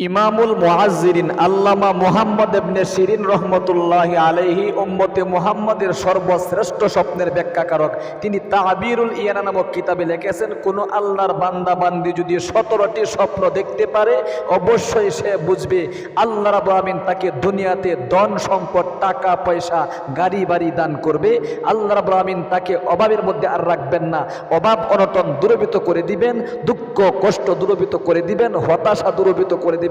ইমামুল মুআজ্জিরিন আল্লামা মুহাম্মদ ইবনে শিরিন রহমতুল্লাহ আলাইহি উম্মতে মুহাম্মদের সর্বশ্রেষ্ঠ স্বপ্নের ব্যাখ্যাকারক। তিনি তাবিরুল ইয়ানা নামক কিতাবে লিখেছেন, কোন আল্লাহর বান্দা বান্দি যদি সতেরোটি স্বপ্ন দেখতে পারে, অবশ্যই সে বুঝবে, আল্লাহ রাব্বুল আমিন তাকে দুনিয়াতে ধন সম্পদ, টাকা, পয়সা, গাড়ি, বাড়ি দান করবে। আল্লাহ রাব্বুল আমিন তাকে অভাবের মধ্যে আর রাখবেন না। অভাব অনটন দূরবিত করে দিবেন, দুঃখ, কষ্ট দূরবিত করে দিবেন, হতাশা দূরীভূত করে দিবেন।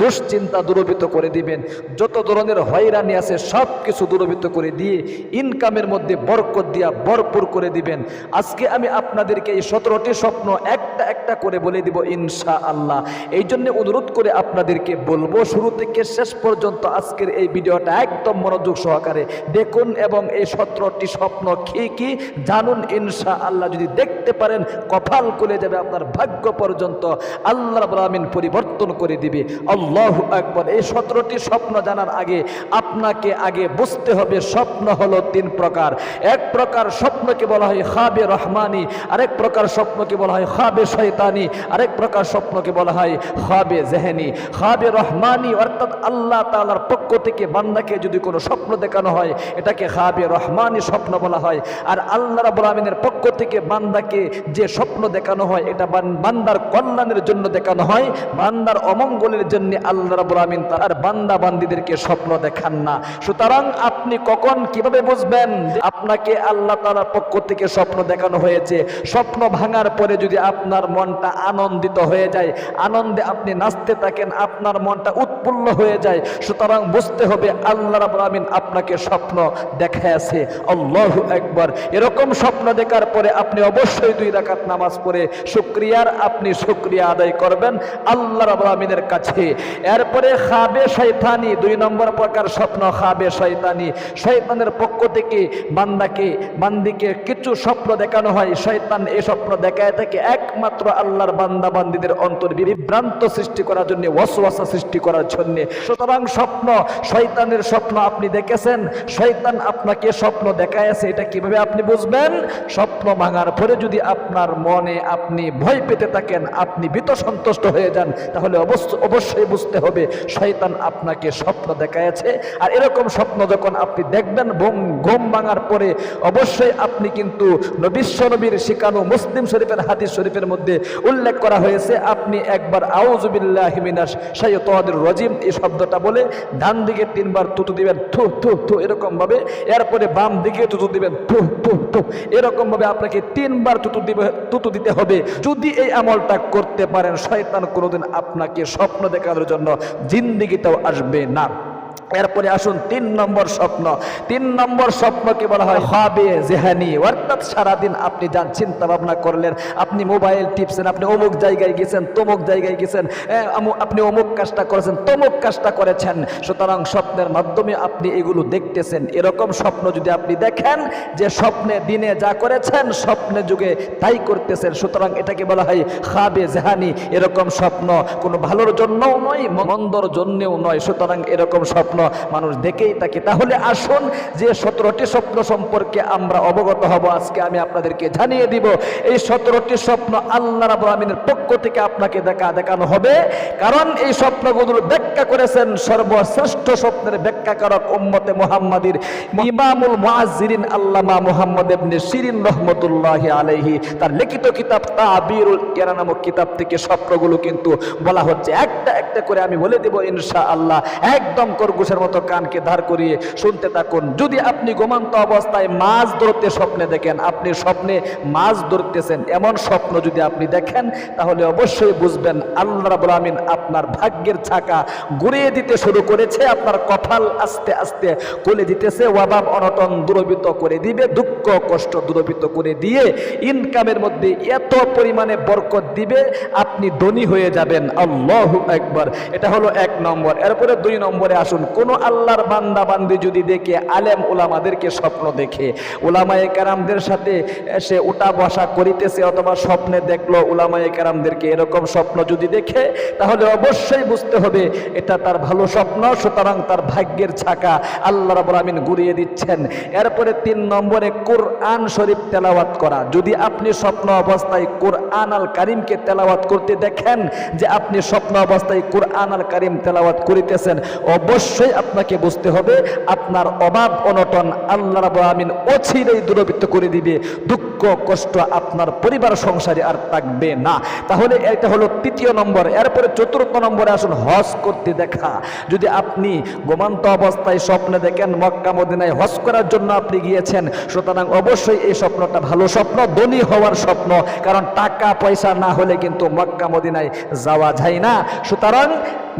দুশ্চিন্তা দূরীভূত করে দিবেন। যত ধরনের হয়রানি আছে সব কিছু দূরীভূত করে দিয়ে ইনকামের মধ্যে বরকত দিয়া ভরপুর করে দিবেন। আজকে আমি আপনাদেরকে এই সতেরোটি স্বপ্ন একটা একটা করে বলে দিব ইনশা আল্লাহ এই জন্য অনুরোধ করে আপনাদেরকে বলব, শুরু থেকে শেষ পর্যন্ত আজকের এই ভিডিওটা একদম মনোযোগ সহকারে দেখুন এবং এই সতেরোটি স্বপ্ন কি কি জানুন ইনশা আল্লাহ যদি দেখতে পারেন, কপাল খুলে যাবে আপনার ভাগ্য পর্যন্ত। আল্লাহ রাব্বুল পরিবর্তন করে দিবে আল্লাহু আকবার। এই সতেরোটি স্বপ্ন জানার আগে আপনাকে আগে বুঝতে হবে, স্বপ্ন হলো তিন প্রকার। এক প্রকার স্বপ্নকে বলা হয় খাবে রহমানি, আরেক প্রকার স্বপ্নকে বলা হয় খাবে শয়তানি, আরেক প্রকার স্বপ্নকে বলা হয় খাবে জেহেনি। খাবে রহমানি অর্থাৎ আল্লাহ তালার পক্ষ থেকে বান্দাকে যদি কোনো স্বপ্ন দেখানো হয়, এটাকে খাবে রহমানি স্বপ্ন বলা হয়। আর আল্লাহ রাব্বুল আমিনের পক্ষ থেকে বান্দাকে যে স্বপ্ন দেখানো হয়, এটা বান্দার কল্যাণের জন্য দেখানো হয়। বান্দার অমঙ্গলের জন্য আল্লাহ রাব্বুল আমিন তার বান্দা বান্দিদেরকে স্বপ্ন দেখান না। সুতরাং আপনি কখন কীভাবে বুঝবেন আপনাকে আল্লাহ তাআলার পক্ষ থেকে স্বপ্ন দেখানো হয়েছে? স্বপ্ন ভাঙার পরে যদি আপনার মনটা আনন্দিত হয়ে যায়, আনন্দে আপনি নাচতে থাকেন, আপনার মনটা উৎফুল্ল হয়ে যায়, সুতরাং বুঝতে হবে আল্লাহ রাব্বুল আমিন আপনাকে স্বপ্ন দেখাইছে আল্লাহু একবার এরকম স্বপ্ন দেখার পরে আপনি অবশ্যই দুই রাকাত নামাজ পড়ে শুক্রিয়ার আপনি শুক্রিয়া আদায় করবেন। আল্লাহ রাব্বুল আমিনের কাছে। এরপরে খাবে শয়তানি, দুই নম্বর প্রকার স্বপ্ন, খাবে শয়তানি। শয়তানের পক্ষ থেকে বান্দাকে, বান্দিকে কিছু স্বপ্ন দেখানো হয়। শয়তান এই স্বপ্ন দেখায় থাকে একমাত্র আল্লাহর বান্দা বান্দিদের অন্তর বিভ্রান্ত সৃষ্টি করার জন্য, ওয়াসওয়াসা সৃষ্টি করার জন্য। সুতরাং স্বপ্ন, শয়তানের স্বপ্ন আপনি দেখেছেন। শয়তান আপনাকে স্বপ্ন দেখায়ছে এটা কীভাবে আপনি বুঝবেন? স্বপ্ন ভাঙার পরে যদি আপনার মনে আপনি ভয় পেতে থাকেন, আপনি ভীত সন্তুষ্ট হয়ে যান, তাহলে অবশ্য অবশ্যই বুঝতে হবে, শয়তান আপনাকে স্বপ্ন দেখায়ছে আর এরকম স্বপ্ন যখন আপনি দেখবেন ঘুম ভাঙার পরে, অবশ্যই আপনি কিন্তু বিশ্ব নবীর শিকানো মুসলিম শরীফের হাদিস শরীফের মধ্যে উল্লেখ করা হয়েছে, আপনি একবার আউজুবিল্লাহ হিমিনাস শাইতানির রজিম এই শব্দটা বলে ডান দিকে তিনবার তুতু দিবেন, থু থু থু এরকমভাবে, এরপরে বাম দিকে তুতু দিবেন, থু থু থু এরকমভাবে আপনাকে তিনবার তুতু দিবে তুতু দিতে হবে। যদি এই আমলটা করতে পারেন, শয়তান কোনোদিন আপনাকে স্বপ্ন দেখানোর জন্য জিন্দিগিতেও আসবে না। এরপরে আসুন, তিন নম্বর স্বপ্ন। তিন নম্বর স্বপ্নকে বলা হয়? হবে জেহানি। অর্থাৎ সারাদিন আপনি যান চিন্তা ভাবনা করলেন, আপনি মোবাইল টিপছেন, আপনি অমুক জায়গায় গেছেন, তমুক জায়গায় গেছেন আপনি অমুক কাজটা করেছেন, তমুক কাজটা করেছেন। সুতরাং স্বপ্নের মাধ্যমে আপনি এগুলো দেখতেছেন। এরকম স্বপ্ন যদি আপনি দেখেন, যে স্বপ্নে দিনে যা করেছেন, স্বপ্নে যুগে তাই করতেছেন, সুতরাং এটাকে বলা হয় খাবে জেহানি। এরকম স্বপ্ন কোনো ভালোর জন্যও নয়, মন্দর জন্যও নয়, সুতরাং এরকম স্বপ্ন মানুষ দেখেই থাকে। তাহলে আসুন যে সতেরোটি স্বপ্ন সম্পর্কে আমরা অবগত হব। আজকে আমি আপনাদেরকে জানিয়ে দিব, এই সতেরোটি স্বপ্ন আল্লাহ রাবুল আমিনের পক্ষ থেকে আপনাকে দেখা দেখানো হবে। কারণ এই স্বপ্নগুলো ব্যাখ্যা করেছেন সর্বশ্রেষ্ঠ স্বপ্নের ব্যাখ্যাকারক উম্মতে মুহাম্মাদির ইমামুল মুআজ্জিরিন আল্লামা মুহাম্মদ ইবনে শিরিন রহমতুল্লাহ আলাইহি। তার লিখিত কিতাব তাবিরুল ইয়ানা নামক কিতাব থেকে স্বপ্নগুলো কিন্তু বলা হচ্ছে। একটা একটা করে আমি বলে দেব ইনশাআল্লাহ। একদম খরগোশের মতো কানকে ধার করিয়ে শুনতে থাকুন। যদি আপনি ঘুমন্ত অবস্থায় মাছ ধরতে স্বপ্নে দেখেন, আপনি স্বপ্নে মাছ ধরতেছেন, এমন স্বপ্ন যদি আপনি দেখেন, তাহলে অবশ্যই বুঝবেন আল্লাহ রাবুল আমিন আপনার ভাগ্যের ছাকা ঘুরিয়ে দিতে শুরু করেছে, আপনার কপাল আস্তে আস্তে খুলে দিতেছে ওয়াবাব অনটন দূরবিত করে দিবে, দুঃখ কষ্ট দূরবিত করে দিয়ে ইনকামের মধ্যে এত পরিমাণে বরকত দিবে, আপনি ধনী হয়ে যাবেন। আল্লাহ একবার এটা হলো এক নম্বর। এরপরে দুই নম্বরে আসুন। কোনো আল্লাহর বান্দা বান্দি যদি দেখে, আলেম ওলামাদেরকে স্বপ্ন দেখে। ওলামায়ে কেরামদের সাথে সে উঠা বসা করিতেছে অথবা স্বপ্নে দেখল ওলামায়ে কেরামদেরকে এরকম স্বপ্ন যদি দেখে, তাহলে অবশ্যই বুঝতে হবে এটা তার ভালো স্বপ্ন, সুতরাং তার ভাগ্যের ছাকা আল্লাহ রাবুল আমিন ঘুরিয়ে দিচ্ছেন। এরপরে তিন নম্বরে কোরআন শরীফ তেলাওয়াত করা। যদি আপনি স্বপ্ন অবস্থায় কোরআন আল কারিমকে তেলাওয়াত করতে দেখেন যে আপনি স্বপ্ন অবস্থায় কোরআন আল কারিম তেলাওয়াত করিতেছেন, অবশ্যই আপনাকে বুঝতে হবে, আপনার অভাব অনটন আল্লাহ আমিন অচিরেই দূরবৃত্ত করে দিবে। দুঃখ, কষ্ট আপনার পরিবার, সংসারে আর থাকবে না। তাহলে এটা হলো তৃতীয় নম্বর। এরপরে চতুর্থ নম্বরে আসুন, হজ করতে দেখা। যদি আপনি গোমান্ত অবস্থায় স্বপ্নে দেখেন, মক্কা, মদিনায় হজ করার জন্য আপনি গিয়েছেন, সুতরাং অবশ্যই এই স্বপ্নটা ভালো স্বপ্ন, ধনী হওয়ার স্বপ্ন। কারণ টাকা, পয়সা না হলে কিন্তু মক্কা, মদিনায় যাওয়া যায় না। সুতরাং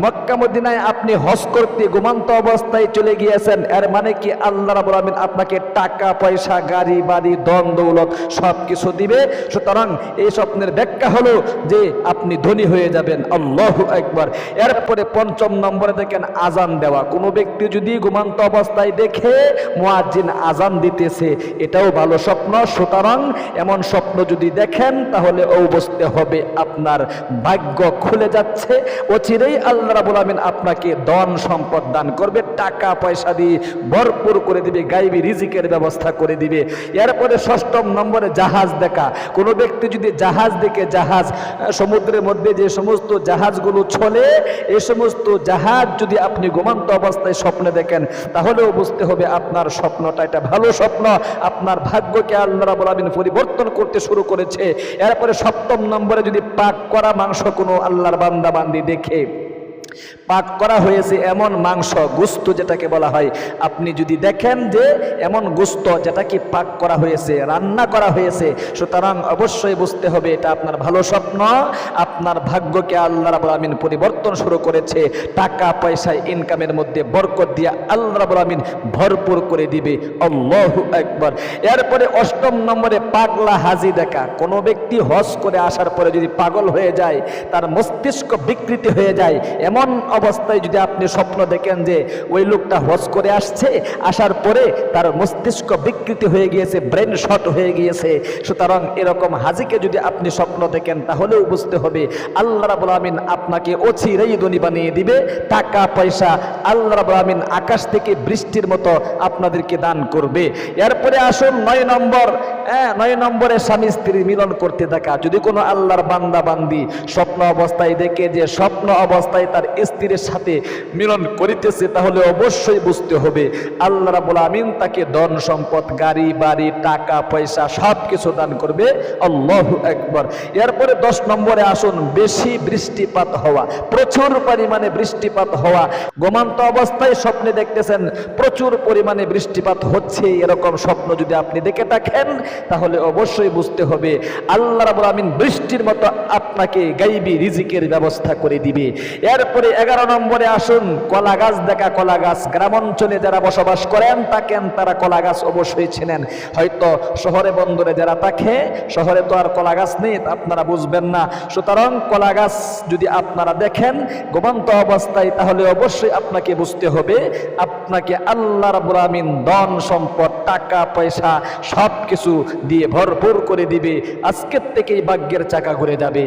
মক্কা মদিনায় আপনি হজ করতে ঘুমান্ত অবস্থায় চলে গিয়েছেন, এর মানে কি আল্লাহ রাবুল আমিন আপনাকে টাকা, পয়সা, গাড়ি, বাড়ি দন দৌলত সব কিছু দিবে? সুতরাং এই স্বপ্নের ব্যাখ্যা হলো যে আপনি ধনী হয়ে যাবেন। আল্লাহ একবার এরপরে পঞ্চম নম্বরে দেখেন আজান দেওয়া। কোনো ব্যক্তি যদি ঘুমান্ত অবস্থায় দেখে মুয়াজ্জিন আজান দিতেছে, এটাও ভালো স্বপ্ন। সুতরাং এমন স্বপ্ন যদি দেখেন, তাহলে ও হবে আপনার ভাগ্য খুলে যাচ্ছে। অচিরেই আল্লাহ রাবুল আমিন আপনাকে ধন সম্পদ দান করবে, টাকা পয়সা দিয়ে ভরপুর করে দিবে, গাইবি রিজিকের ব্যবস্থা করে দিবে। এরপরে ষষ্ঠম নম্বরে জাহাজ দেখা। কোনো ব্যক্তি যদি জাহাজ দেখে, জাহাজ সমুদ্রের মধ্যে যে সমস্ত জাহাজগুলো চলে এই সমস্ত জাহাজ যদি আপনি ঘুমান্ত অবস্থায় স্বপ্নে দেখেন, তাহলেও বুঝতে হবে আপনার স্বপ্নটা এটা ভালো স্বপ্ন। আপনার ভাগ্যকে আল্লাহ রাবুল পরিবর্তন করতে শুরু করেছে। এরপরে সপ্তম নম্বরে যদি পাক করা মাংস কোনো আল্লাহর বান্দা বান্দি দেখে পাক করা হয়েছে এমন মাংস, গুস্ত যেটাকে বলা হয়। আপনি যদি দেখেন যে এমন গুস্ত যেটাকে পাক করা হয়েছে, রান্না করা হয়েছে, সুতরাং অবশ্যই বুঝতে হবে এটা আপনার ভালো স্বপ্ন। আপনার ভাগ্যকে আল্লাহ রাবুল আমিন পরিবর্তন শুরু করেছে। টাকা, পয়সা ইনকামের মধ্যে বরকত দিয়ে আল্লাহ রাবুল আমিন ভরপুর করে দিবে। আল্লাহ একবার এরপরে অষ্টম নম্বরে পাগলা হাজি দেখা। কোনো ব্যক্তি হজ করে আসার পরে যদি পাগল হয়ে যায়, তার মস্তিষ্ক বিকৃতি হয়ে যায়, এমন অবস্থায় যদি আপনি স্বপ্ন দেখেন যে ওই লোকটা হজ করে আসছে, আসার পরে তার মস্তিষ্ক বিকৃতি হয়ে গিয়েছে ব্রেন শট হয়ে গিয়েছে, সুতরাং এরকম হাজিকে যদি আপনি স্বপ্ন দেখেন, তাহলেও বুঝতে হবে আল্লাহ রাবুল আমিন আপনাকে অচিরেই ধনী বানিয়ে দিবে, টাকা, পয়সা আল্লাহ রাবুল আমিন আকাশ থেকে বৃষ্টির মতো আপনাদেরকে দান করবে। এরপরে আসুন নয় নম্বর হ্যাঁ নয় নম্বরে স্বামী স্ত্রী মিলন করতে থাকা যদি কোনো আল্লাহর বান্দা বান্দি স্বপ্ন অবস্থায় দেখে যে স্বপ্ন অবস্থায় তার স্ত্রীর সাথে মিলন করিতেছে, তাহলে অবশ্যই বুঝতে হবে। আল্লাহ রাবুল আমিন তাকে ধন সম্পদ, গাড়ি, বাড়ি, টাকা, পয়সা সব কিছু দান করবে। আল্লাহ একবার এরপরে দশ নম্বরে আসুন, বেশি বৃষ্টিপাত হওয়া, প্রচুর পরিমাণে বৃষ্টিপাত হওয়া। গোমান্ত অবস্থায় স্বপ্নে দেখতেছেন, প্রচুর পরিমাণে বৃষ্টিপাত হচ্ছে, এরকম স্বপ্ন যদি আপনি দেখে থাকেন, তাহলে অবশ্যই বুঝতে হবে। আল্লাহ রাবুল আমিন বৃষ্টির মতো আপনাকে গাইবি রিজিকের ব্যবস্থা করে দিবে। এরপরে এগারো নম্বরে আসুন, কলা গাছ দেখা কলা গাছ। গ্রাম অঞ্চলে যারা বসবাস করেন থাকেন তারা কলা গাছ অবশ্যই ছিলেন হয়তো শহরে বন্দরে যারা থাকে, শহরে তো আর কলা গাছ নেই আপনারা বুঝবেন না। সুতরাং কলা গাছ যদি আপনারা দেখেন গোমান্ত অবস্থায়, তাহলে অবশ্যই আপনাকে বুঝতে হবে, আপনাকে আল্লাহ রাবুল আমিন ধন, সম্পদ, টাকা, পয়সা সব কিছু দিয়ে ভরপুর করে দিবে। আজকের থেকেই ভাগ্যের চাকা ঘুরে যাবে।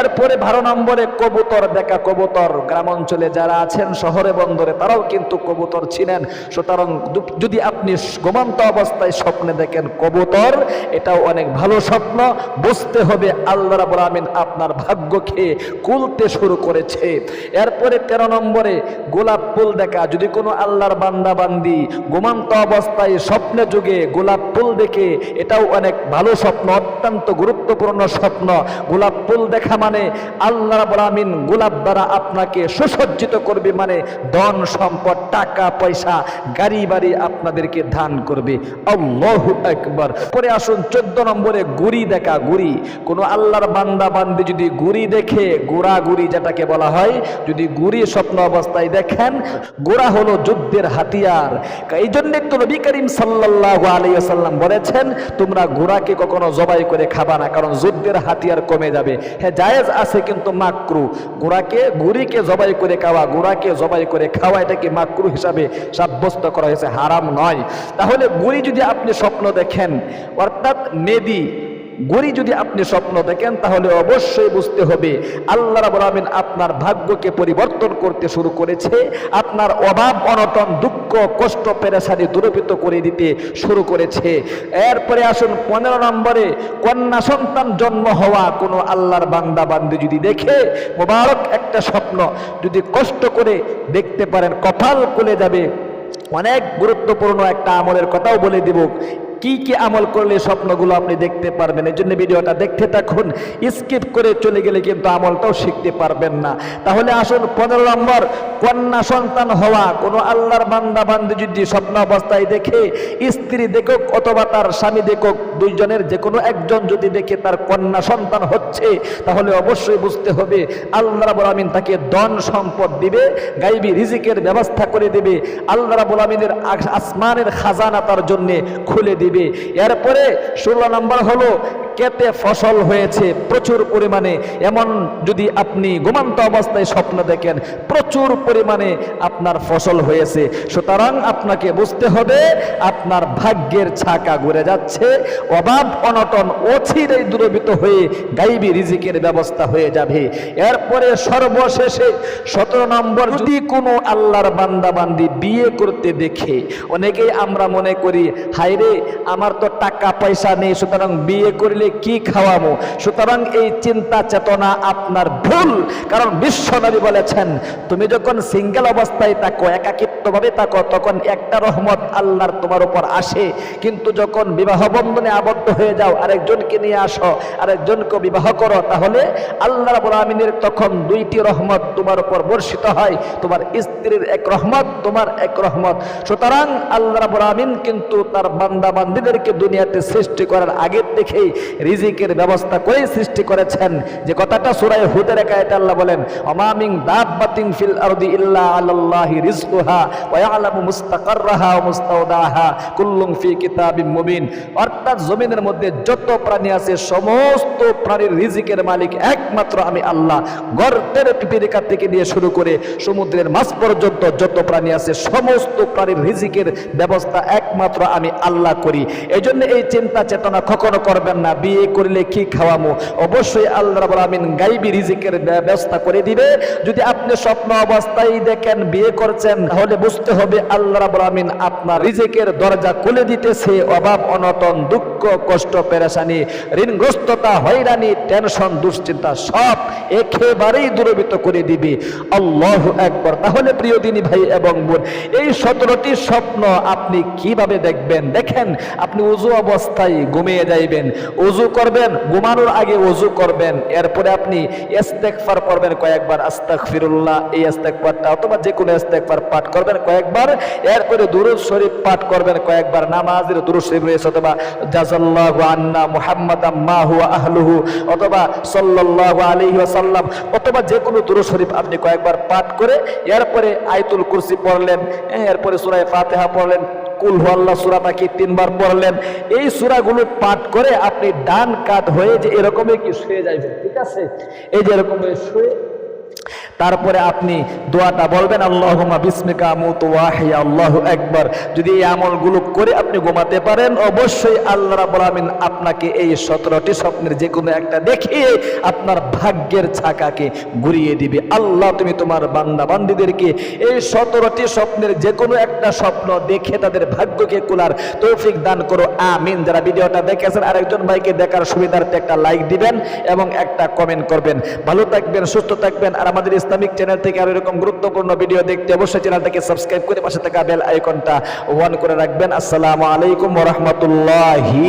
এরপরে বারো নম্বরে কবুতর দেখা কবুতর। গ্রাম অঞ্চলে যারা আছেন, শহরে, বন্দরে, তারাও কিন্তু কবুতর ছিলেন। সুতরাং যদি আপনি গোমান্ত অবস্থায় স্বপ্নে দেখেন কবুতর, এটাও অনেক ভালো স্বপ্ন। বুঝতে হবে আল্লাহ রাবুল আমিন আপনার ভাগ্যকে কুলতে শুরু করেছে। এরপরে তেরো নম্বরে গোলাপ ফুল দেখা। যদি কোনো আল্লাহর বান্দা বান্দি গোমান্ত অবস্থায় স্বপ্নে যুগে গোলাপ ফুল দেখে, এটাও অনেক ভালো স্বপ্ন, অত্যন্ত গুরুত্বপূর্ণ স্বপ্ন। গোলাপ ফুল দেখা মানে আল্লাহ রাবুল আমিন গোলাপ দ্বারা আপনাকে সুসজ্জিত করবে মানে ধন সম্পদ, টাকা, পয়সা, গাড়ি বাড়ি আপনাদেরকে দান করবে। আল্লাহ একবার পরে আসুন চোদ্দ নম্বরে গুড়ি দেখা, গুড়ি। কোনো আল্লাহর বান্দা বান্দি যদি গুড়ি দেখে, গোড়া গুড়ি যেটাকে বলা হয়, যদি গুড়ি স্বপ্ন অবস্থায় দেখেন, গোড়া হলো যুদ্ধের হাতিয়ার। এই জন্য তো নবী করিম সাল্লাহ আলাইসাল্লাম বলেছেন, তোমরা গোড়াকে কখনো জবাই করে খাবা না, কারণ যুদ্ধের হাতিয়ার কমে যাবে। জায়েজ আছে কিন্তু মাকরু। গোড়াকে, গুড়িকে জবাই করে খাওয়া, গোড়াকে জবাই করে খাওয়া, এটাকে মাকরু হিসাবে সাব্যস্ত করা হয়েছে, হারাম নয়। তাহলে গুড়ি যদি আপনি স্বপ্ন দেখেন, অর্থাৎ নেদি গড়ি যদি আপনি স্বপ্ন দেখেন, তাহলে অবশ্যই বুঝতে হবে আল্লাহ রাবুল আমিন আপনার ভাগ্যকে পরিবর্তন করতে শুরু করেছে। আপনার অভাব, অনটন, দুঃখ, কষ্ট, পেরেশানি দূরীভূত করে দিতে শুরু করেছে। এরপরে আসুন পনেরো নম্বরে, কন্যা সন্তান জন্ম হওয়া। কোনো আল্লাহর বান্দা বান্দি যদি দেখে, মোবারক একটা স্বপ্ন যদি কষ্ট করে দেখতে পারেন, কপাল খুলে যাবে। অনেক গুরুত্বপূর্ণ একটা আমলের কথাও বলে দিব। কি কি আমল করলে স্বপ্নগুলো আপনি দেখতে পারবেন? এই জন্য ভিডিওটা দেখতে থাকুন। স্কিপ করে চলে গেলে কিন্তু আমলটাও শিখতে পারবেন না। তাহলে আসুন, পনেরো নম্বর, কন্যা সন্তান হওয়া। কোনো আল্লাহর বান্দা বান্দি যদি স্বপ্ন অবস্থায় দেখে স্ত্রী দেখুক অথবা তার স্বামী দেখুক, দুইজনের যে কোনো একজন যদি দেখে তার কন্যা সন্তান হচ্ছে, তাহলে অবশ্যই বুঝতে হবে আল্লাহ রাবুল আমিন তাকে ধন সম্পদ দিবে, গাইবি রিজিকের ব্যবস্থা করে দেবে। আল্লাহ রাবুল আমিনের আসমানের খাজানা তার জন্যে খুলে দিবে। দিবে এরপরে ষোলো নম্বর হলো কেতে ফসল হয়েছে প্রচুর পরিমাণে। এমন যদি আপনি ঘুমান্ত অবস্থায় স্বপ্ন দেখেন, প্রচুর পরিমাণে আপনার ফসল হয়েছে। সুতরাং আপনাকে বুঝতে হবে, আপনার ভাগ্যের ছাকা ঘুরে যাচ্ছে। অভাব, অনটন অচিরেই দূরবিত হয়ে গাইবি রিজিকের ব্যবস্থা হয়ে যাবে। এরপরে সর্বশেষে সতেরো নম্বর, যদি কোনো আল্লাহর বান্দা বান্দি বিয়ে করতে দেখে, অনেকেই আমরা মনে করি হাইরে আমার তো টাকা পয়সা নেই, সুতরাং বিয়ে করলে কি খাওয়াবো সুতরাং এই চিন্তা চেতনা আপনার ভুল। কারণ বিশ্বনবী বলেছেন, তুমি যখন সিঙ্গেল অবস্থায় থাকো, একাকিত্বভাবে থাকো, তখন একটা রহমত আল্লাহর তোমার উপর আসে। কিন্তু যখন বিবাহ বন্ধনে আবদ্ধ হয়ে যাও, আরেকজনকে নিয়ে আসো, আরেকজনকে বিবাহ করো, তাহলে আল্লাহ রাবুল তখন দুইটি রহমত তোমার উপর বর্ষিত হয়। তোমার স্ত্রীর এক রহমত, তোমার এক রহমত। সুতরাং আল্লাহ রাবুল কিন্তু তার বান্দা বান্দিদেরকে দুনিয়াতে সৃষ্টি করার আগের থেকেই রিজিকের ব্যবস্থা করেই সৃষ্টি করেছেন। যে কথাটা সুরায় হুদের একায়তে আল্লাহ বলেন অমামিং দাব্বাতিং ফিল আরদি ইল্লা রিজকুহা ওয়া মুস্তাকাররাহা ওয়া মুস্তাওদাহা কুল্লুম ফি কিতাবিম মুবিন। অর্থাৎ জমিনের মধ্যে যত প্রাণী আছে, সমস্ত প্রাণীর রিজিকের মালিক একমাত্র আমি আল্লাহ। গর্তের পিপিলিকা থেকে নিয়ে শুরু করে সমুদ্রের মাছ পর্যন্ত যত প্রাণী আছে, সমস্ত প্রাণীর রিজিকের ব্যবস্থা একমাত্র আমি আল্লাহ করি। এই জন্য এই চিন্তা চেতনা কখনো করবেন না। বিয়ে করলে কি খাওয়ামো? অবশ্যই আল্লাহ রাবুল আমিন গাইবি রিজিকের ব্যবস্থা করে দিবে। যদি আপনি স্বপ্ন অবস্থায় দেখেন বিয়ে করছেন, তাহলে বুঝতে হবে আল্লাহ রাবুল আমিন আপনার রিজিকের দরজা খুলে দিতেছে। অভাব, অনটন, দুঃখ, কষ্ট, পেরেশানি, ঋণগ্রস্ততা, হয়রানি, টেনশন, দুশ্চিন্তা সব একেবারেই দূরবিত করে দিবে। আল্লাহ একবার তাহলে প্রিয় দিনী ভাই এবং বোন, এই সতেরোটি স্বপ্ন আপনি কীভাবে দেখবেন? দেখেন, আপনি উজু অবস্থায় ঘুমিয়ে যাইবেন। উজু করবেন, ঘুমানোর আগে উজু করবেন, এরপরে আপনি ইস্তেকফার করবেন কয়েকবার আস্তাক ফিরুল্লাহ এই ইস্তেকফারটা অথবা যে কোনো ইস্তেকফার পাঠ করবেন কয়েকবার, এরপরে দুরুদ শরীফ পাঠ করবেন কয়েকবার, নামাজের দুরুদ শরীফ রয়েছে অথবা জাজাল্লাহু আন্না মুহাম্মাদ মা হুয়া আহলুহু অথবা সাল্লাল্লাহু আলাইহি ওয়াসাল্লাম অথবা যে কোনো দুরুদ শরীফ আপনি কয়েকবার পাঠ করে, এরপরে আয়াতুল কুরসি পড়লেন, এরপরে সূরা ফাতিহা পড়লেন কুল আল্লাহ সুরাটাকে তিনবার পড়লেন। এই সুরাগুলো পাঠ করে আপনি ডান কাত হয়ে যে এরকমই কি শুয়ে যাইবেন, ঠিক আছে? এই যে এরকম শুয়ে তারপরে আপনি দোয়াটা বলবেন আল্লাহ বিস্মিকা মুত ওয়াহিয়া আল্লাহ একবার যদি এই আমলগুলো করে আপনি ঘুমাতে পারেন, অবশ্যই আল্লাহ আমিন আপনাকে এই সতেরোটি স্বপ্নের যে কোনো একটা দেখিয়ে আপনার ভাগ্যের ছাকাকে ঘুরিয়ে দিবে। আল্লাহ, তুমি তোমার বান্দা বান্দিদেরকে এই সতেরোটি স্বপ্নের যে কোনো একটা স্বপ্ন দেখে তাদের ভাগ্যকে কুলার তৌফিক দান করো। আমিন। যারা ভিডিওটা দেখেছেন, আরেকজন ভাইকে দেখার সুবিধার্থে একটা লাইক দিবেন এবং একটা কমেন্ট করবেন। ভালো থাকবেন, সুস্থ থাকবেন। আর আমাদের ইসলামিক চ্যানেল থেকে আর এরকম গুরুত্বপূর্ণ ভিডিও দেখতে অবশ্যই চ্যানেলটাকে সাবস্ক্রাইব করে পাশে থাকা বেল আইকনটা অন করে রাখবেন। আসসালামু আলাইকুম ওরহমতুল্লাহি